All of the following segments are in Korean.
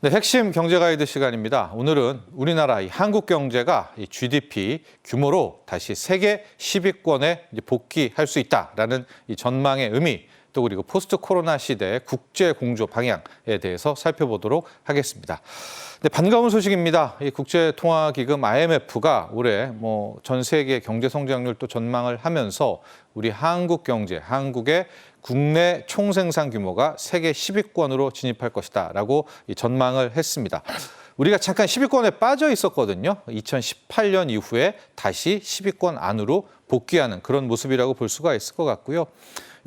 네, 핵심 경제 가이드 시간입니다. 오늘은 우리나라 이 한국 경제가 이 GDP 규모로 다시 세계 10위권에 이제 복귀할 수 있다라는 이 전망의 의미 또 그리고 포스트 코로나 시대의 국제 공조 방향에 대해서 살펴보도록 하겠습니다. 네, 반가운 소식입니다. 이 국제통화기금 IMF가 올해 뭐 전 세계 경제 성장률 또 전망을 하면서 우리 한국 경제, 한국의 국내 총생산 규모가 세계 10위권으로 진입할 것이다라고 이 전망을 했습니다. 우리가 잠깐 10위권에 빠져 있었거든요. 2018년 이후에 다시 10위권 안으로 복귀하는 그런 모습이라고 볼 수가 있을 것 같고요.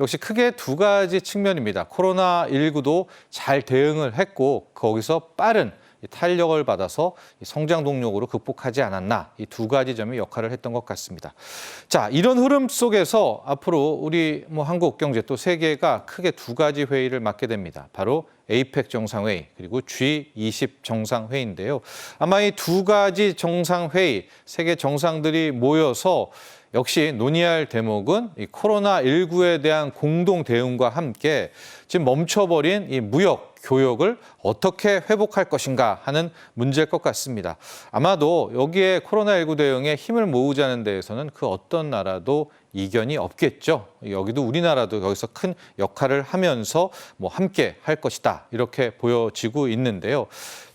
역시 크게 두 가지 측면입니다. 코로나19도 잘 대응을 했고 거기서 빠른 이 탄력을 받아서 이 성장 동력으로 극복하지 않았나 이 두 가지 점이 역할을 했던 것 같습니다. 자 이런 흐름 속에서 앞으로 우리 뭐 한국 경제 또 세계가 크게 두 가지 회의를 맡게 됩니다. 바로 에이펙 정상회의 그리고 G20 정상회의인데요. 아마 이 두 가지 정상회의 세계 정상들이 모여서 역시 논의할 대목은 이 코로나19에 대한 공동 대응과 함께 지금 멈춰버린 이 무역 교역을 어떻게 회복할 것인가 하는 문제일 것 같습니다. 아마도 여기에 코로나19 대응에 힘을 모으자는 데에서는 그 어떤 나라도 이견이 없겠죠. 여기도 우리나라도 여기서 큰 역할을 하면서 뭐 함께 할 것이다. 이렇게 보여지고 있는데요.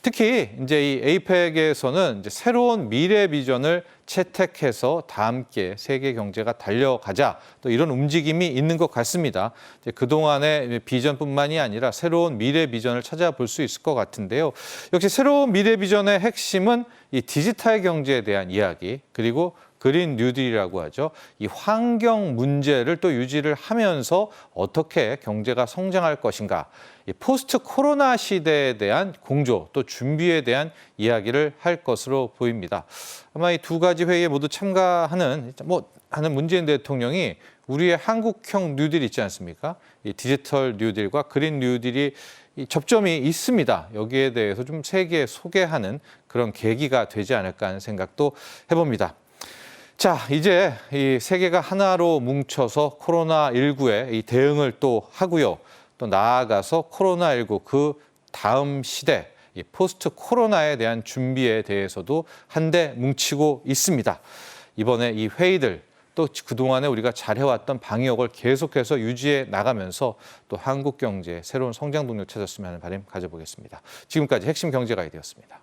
특히 이제 이 에이펙에서는 이제 새로운 미래 비전을 채택해서 다 함께 세계 경제가 달려가자 또 이런 움직임이 있는 것 같습니다. 그동안의 비전뿐만이 아니라 새로운 미래 비전을 찾아볼 수 있을 것 같은데요. 역시 새로운 미래 비전의 핵심은 이 디지털 경제에 대한 이야기 그리고 그린 뉴딜이라고 하죠. 이 환경 문제를 또 유지를 하면서 어떻게 경제가 성장할 것인가. 이 포스트 코로나 시대에 대한 공조 또 준비에 대한 이야기를 할 것으로 보입니다. 아마 이 두 가지 회의에 모두 참가하는 뭐 하는 문재인 대통령이 우리의 한국형 뉴딜 있지 않습니까? 이 디지털 뉴딜과 그린 뉴딜이 이 접점이 있습니다. 여기에 대해서 좀 세계에 소개하는 그런 계기가 되지 않을까 하는 생각도 해봅니다. 자, 이제 이 세계가 하나로 뭉쳐서 코로나19에 이 대응을 또 하고요. 또 나아가서 코로나19 그 다음 시대, 이 포스트 코로나에 대한 준비에 대해서도 한데 뭉치고 있습니다. 이번에 이 회의들 또 그동안에 우리가 잘해왔던 방역을 계속해서 유지해 나가면서 또 한국 경제의 새로운 성장 동력 찾았으면 하는 바람 가져보겠습니다. 지금까지 핵심 경제 가이드였습니다.